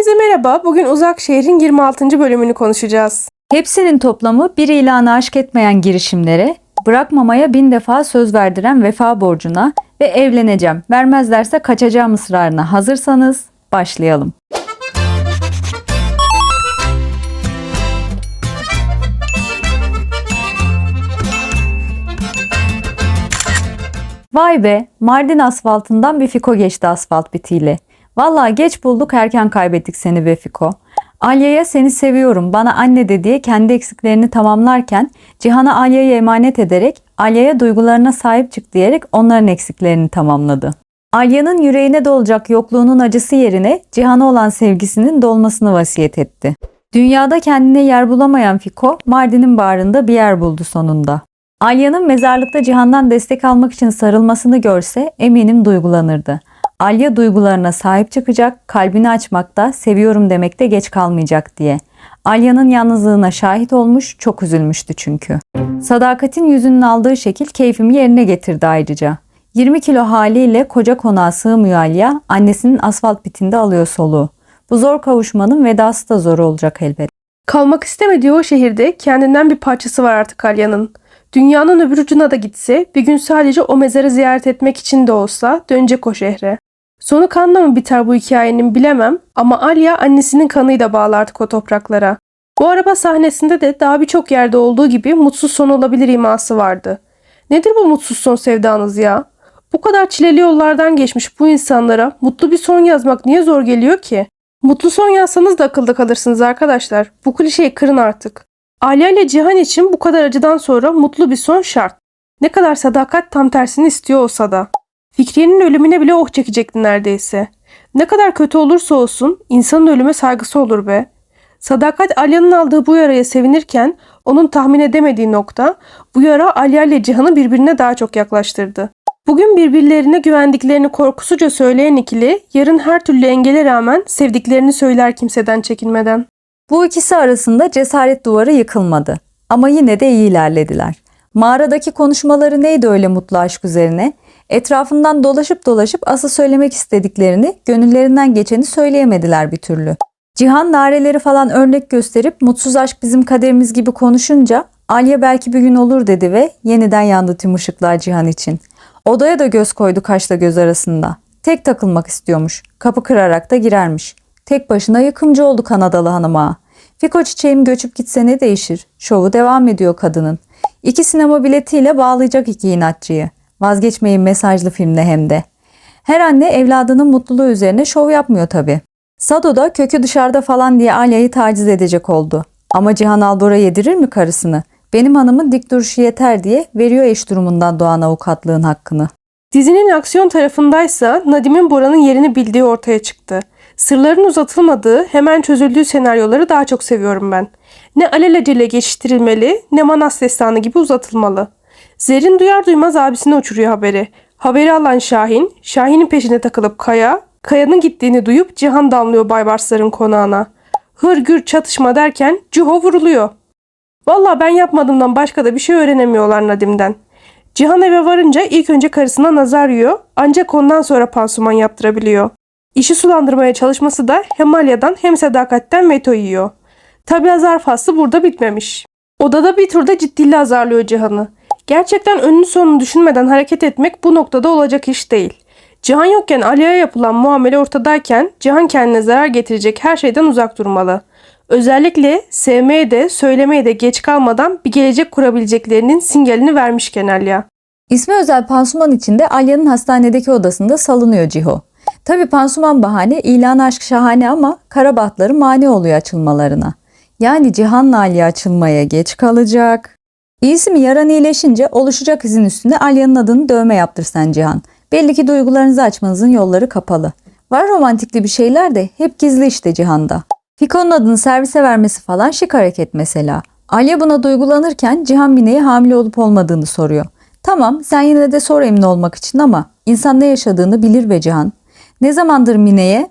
Herkese merhaba. Bugün Uzak Şehir'in 26. bölümünü konuşacağız. Hepsinin toplamı bir ilanı aşk etmeyen girişimlere, bırakmamaya bin defa söz verdiren vefa borcuna ve evleneceğim, vermezlerse kaçacağım ısrarına hazırsanız başlayalım. Vay be, Mardin asfaltından bir Fiko geçti asfalt bitiyle. Vallahi geç bulduk erken kaybettik seni be Fiko. Alya'ya seni seviyorum bana anne de diye kendi eksiklerini tamamlarken Cihan'a Alya'yı emanet ederek Alya'ya duygularına sahip çık diyerek onların eksiklerini tamamladı. Alya'nın yüreğine dolacak yokluğunun acısı yerine Cihan'a olan sevgisinin dolmasını vasiyet etti. Dünyada kendine yer bulamayan Fiko, Mardin'in bağrında bir yer buldu sonunda. Alya'nın mezarlıkta Cihan'dan destek almak için sarılmasını görse eminim duygulanırdı. Alya duygularına sahip çıkacak, kalbini açmakta, seviyorum demekte geç kalmayacak diye. Alya'nın yalnızlığına şahit olmuş, çok üzülmüştü çünkü. Sadakatin yüzünün aldığı şekil keyfimi yerine getirdi ayrıca. 20 kilo haliyle koca konağa sığmıyor Alya, annesinin asfalt bitinde alıyor soluğu. Bu zor kavuşmanın vedası da zor olacak elbet. Kalmak istemediği o şehirde kendinden bir parçası var artık Alya'nın. Dünyanın öbür ucuna da gitse, bir gün sadece o mezarı ziyaret etmek için de olsa dönecek o şehre. Sonu kanla mı biter bu hikayenin bilemem ama Alya annesinin kanıyla bağlı artık o topraklara. Bu araba sahnesinde de daha birçok yerde olduğu gibi mutsuz son olabilir iması vardı. Nedir bu mutsuz son sevdanız ya? Bu kadar çileli yollardan geçmiş bu insanlara mutlu bir son yazmak niye zor geliyor ki? Mutlu son yazsanız da akılda kalırsınız arkadaşlar. Bu klişeyi kırın artık. Alya ile Cihan için bu kadar acıdan sonra mutlu bir son şart. Ne kadar sadakat tam tersini istiyor olsa da. Fikriye'nin ölümüne bile oh çekecekti neredeyse. Ne kadar kötü olursa olsun insanın ölüme saygısı olur be. Sadakat Alya'nın aldığı bu yaraya sevinirken onun tahmin edemediği nokta bu yara Alya ile Cihan'ı birbirine daha çok yaklaştırdı. Bugün birbirlerine güvendiklerini korkusuca söyleyen ikili yarın her türlü engele rağmen sevdiklerini söyler kimseden çekinmeden. Bu ikisi arasında cesaret duvarı yıkılmadı. Ama yine de iyi ilerlediler. Mağaradaki konuşmaları neydi öyle mutlu aşk üzerine? Etrafından dolaşıp dolaşıp asıl söylemek istediklerini, gönüllerinden geçeni söyleyemediler bir türlü. Cihan nareleri falan örnek gösterip mutsuz aşk bizim kaderimiz gibi konuşunca Alya belki bir gün olur dedi ve yeniden yandı tüm ışıklar Cihan için. Odaya da göz koydu kaşla göz arasında. Tek takılmak istiyormuş. Kapı kırarak da girermiş. Tek başına yıkımcı oldu Kanadalı hanıma. Fiko çiçeğim göçüp gitse ne değişir? Şovu devam ediyor kadının. İki sinema biletiyle bağlayacak iki inatçıyı. Vazgeçmeyin mesajlı filmle hem de. Her anne evladının mutluluğu üzerine şov yapmıyor tabi. Sado da kökü dışarıda falan diye Alya'yı taciz edecek oldu. Ama Cihan Albora yedirir mi karısını? Benim hanımın dik duruşu yeter diye veriyor eş durumundan doğan avukatlığın hakkını. Dizinin aksiyon tarafındaysa Nadim'in Bora'nın yerini bildiği ortaya çıktı. Sırların uzatılmadığı, hemen çözüldüğü senaryoları daha çok seviyorum ben. Ne alelacele geçiştirilmeli, ne Manas destanı gibi uzatılmalı. Zerrin duyar duymaz abisine uçuruyor haberi. Haberi alan Şahin, Şahin'in peşine takılıp Kaya, Kaya'nın gittiğini duyup Cihan damlıyor Baybarsların konağına. Hırgür çatışma derken Ciho vuruluyor. Valla ben yapmadığımdan başka da bir şey öğrenemiyorlar Nadim'den. Cihan eve varınca ilk önce karısına nazar yiyor ancak ondan sonra pansuman yaptırabiliyor. İşi sulandırmaya çalışması da hem Alya'dan hem Sadakat'ten veto yiyor. Tabi azar faslı burada bitmemiş. Odada bir turda ciddiyle azarlıyor Cihan'ı. Gerçekten önünü sonunu düşünmeden hareket etmek bu noktada olacak iş değil. Cihan yokken Aliye'ye yapılan muamele ortadayken Cihan kendine zarar getirecek her şeyden uzak durmalı. Özellikle sevmeye de söylemeye de geç kalmadan bir gelecek kurabileceklerinin sinyalini vermişken Alya. İsmi özel pansuman içinde Alya'nın hastanedeki odasında salınıyor Ciho. Tabi pansuman bahane ilan aşk şahane ama karabahtları mani oluyor açılmalarına. Yani Cihan'la Alya açılmaya geç kalacak. İyisi mi yaran iyileşince oluşacak izin üstüne Alya'nın adını dövme yaptırsan Cihan. Belli ki duygularınızı açmanızın yolları kapalı. Var romantikli bir şeyler de hep gizli işte Cihan'da. Fiko'nun adını servise vermesi falan şık hareket mesela. Alya buna duygulanırken Cihan Mine'ye hamile olup olmadığını soruyor. Tamam sen yine de sor emin olmak için ama insan ne yaşadığını bilir be Cihan. Ne zamandır Mine'ye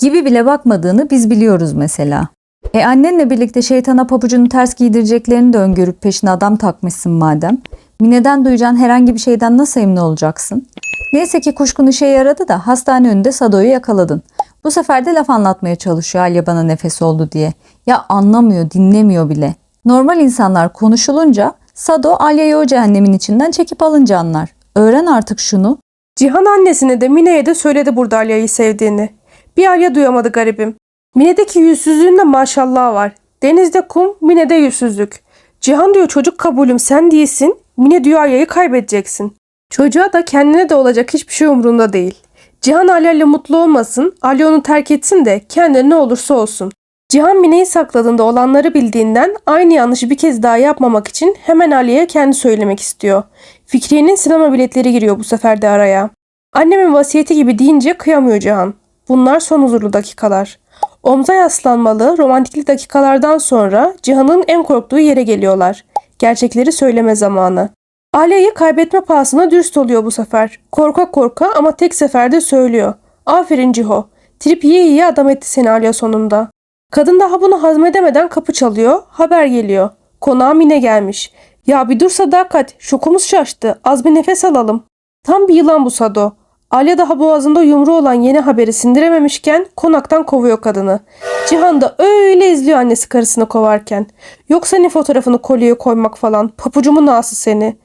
gibi bile bakmadığını biz biliyoruz mesela. E annenle birlikte şeytana pabucunu ters giydireceklerini de öngörüp peşine adam takmışsın madem. Mine'den duyacağın herhangi bir şeyden nasıl emin olacaksın? Neyse ki kuşkun işe yaradı da hastane önünde Sado'yu yakaladın. Bu sefer de laf anlatmaya çalışıyor Alya bana nefes oldu diye. Ya anlamıyor, dinlemiyor bile. Normal insanlar konuşulunca Sado Alya'yı o cehennemin içinden çekip alınca anlar. Öğren artık şunu. Cihan annesine de Mine'ye de söyledi burada Alya'yı sevdiğini. Bir Alya duyamadı garibim. Mine'deki yüzsüzlüğünde maşallah var. Denizde kum, Mine'de yüzsüzlük. Cihan diyor çocuk kabulüm sen değilsin. Mine diyor Alya'yı kaybedeceksin. Çocuğa da kendine de olacak hiçbir şey umrunda değil. Cihan Alya ile mutlu olmasın, Alya onu terk etsin de kendine ne olursa olsun. Cihan Mine'yi sakladığında olanları bildiğinden aynı yanlışı bir kez daha yapmamak için hemen Ali'ye kendi söylemek istiyor. Fikriye'nin sinema biletleri giriyor bu sefer de araya. Annemin vasiyeti gibi deyince kıyamıyor Cihan. Bunlar son huzurlu dakikalar. Omza yaslanmalı, romantikli dakikalardan sonra Cihan'ın en korktuğu yere geliyorlar. Gerçekleri söyleme zamanı. Alya'yı kaybetme pahasına dürüst oluyor bu sefer. Korka korka ama tek seferde söylüyor. Aferin Ciho. Trip yiye yiye adam etti seni Alya sonunda. Kadın daha bunu hazmedemeden kapı çalıyor. Haber geliyor. Konağa Mine gelmiş. Ya bir dur sadakat. Şokumuz şaştı. Az bir nefes alalım. Tam bir yılan bu Sado. Alya daha boğazında yumru olan yeni haberi sindirememişken konaktan kovuyor kadını. Cihan da öyle izliyor annesi karısını kovarken. Yoksa ne fotoğrafını kolyeye koymak falan. Papucumun ağası seni.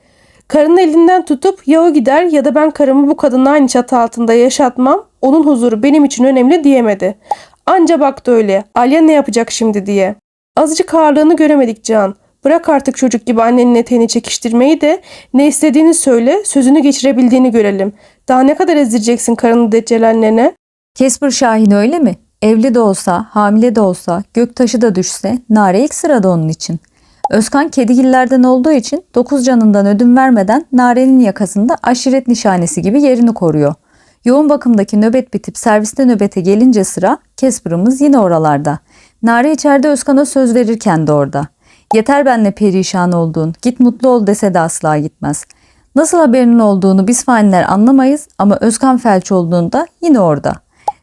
Karının elinden tutup ya o gider ya da ben karımı bu kadınla aynı çatı altında yaşatmam. Onun huzuru benim için önemli diyemedi. Anca baktı öyle. Alya ne yapacak şimdi diye. Azıcık ağırlığını göremedik Can. Bırak artık çocuk gibi annenin eteğini çekiştirmeyi de ne istediğini söyle, sözünü geçirebildiğini görelim. Daha ne kadar ezdireceksin karını Deccal annene? Kesper Şahin öyle mi? Evli de olsa, hamile de olsa, göktaşı da düşse, Nare ilk sırada onun için. Özkan kedigillerden olduğu için dokuz canından ödün vermeden Nare'nin yakasında aşiret nişanesi gibi yerini koruyor. Yoğun bakımdaki nöbet bitip serviste nöbete gelince sıra Kesper'ımız yine oralarda. Nare içeride Özkan'a söz verirken de orada. Yeter benle perişan olduğun, git mutlu ol dese de asla gitmez. Nasıl haberinin olduğunu biz faniler anlamayız ama Özkan felç olduğunda yine orada.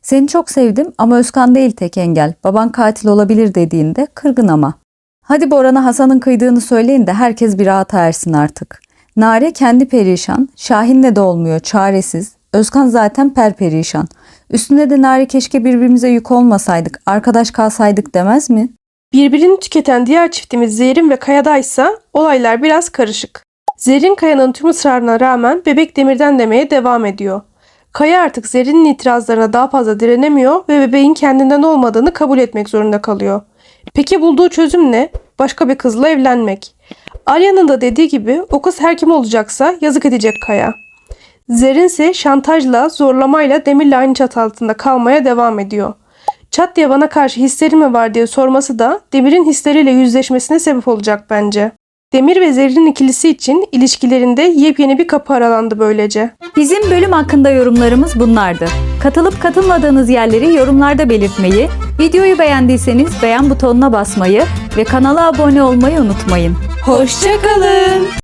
Seni çok sevdim ama Özkan değil tek engel. Baban katil olabilir dediğinde kırgın ama. Hadi Boran'a Hasan'ın kıydığını söyleyin de herkes bir rahata ersin artık. Nare kendi perişan, Şahin'le de olmuyor çaresiz. Özkan zaten perperişan. Üstüne de Nare keşke birbirimize yük olmasaydık, arkadaş kalsaydık demez mi? Birbirini tüketen diğer çiftimiz Zehrin ve Kaya'daysa olaylar biraz karışık. Zerrin Kaya'nın tüm ısrarına rağmen bebek demirden demeye devam ediyor. Kaya artık Zerrin'in itirazlarına daha fazla direnemiyor ve bebeğin kendinden olmadığını kabul etmek zorunda kalıyor. Peki bulduğu çözüm ne? Başka bir kızla evlenmek. Alya'nın da dediği gibi o kız her kim olacaksa yazık edecek Kaya. Zerrin ise şantajla, zorlamayla Demir'le aynı çatı altında kalmaya devam ediyor. Çat diye bana karşı hisleri mi var diye sorması da Demir'in hisleriyle yüzleşmesine sebep olacak bence. Demir ve Zerrin ikilisi için ilişkilerinde yepyeni bir kapı aralandı böylece. Bizim bölüm hakkında yorumlarımız bunlardı. Katılıp katılmadığınız yerleri yorumlarda belirtmeyi, videoyu beğendiyseniz beğen butonuna basmayı ve kanala abone olmayı unutmayın. Hoşçakalın.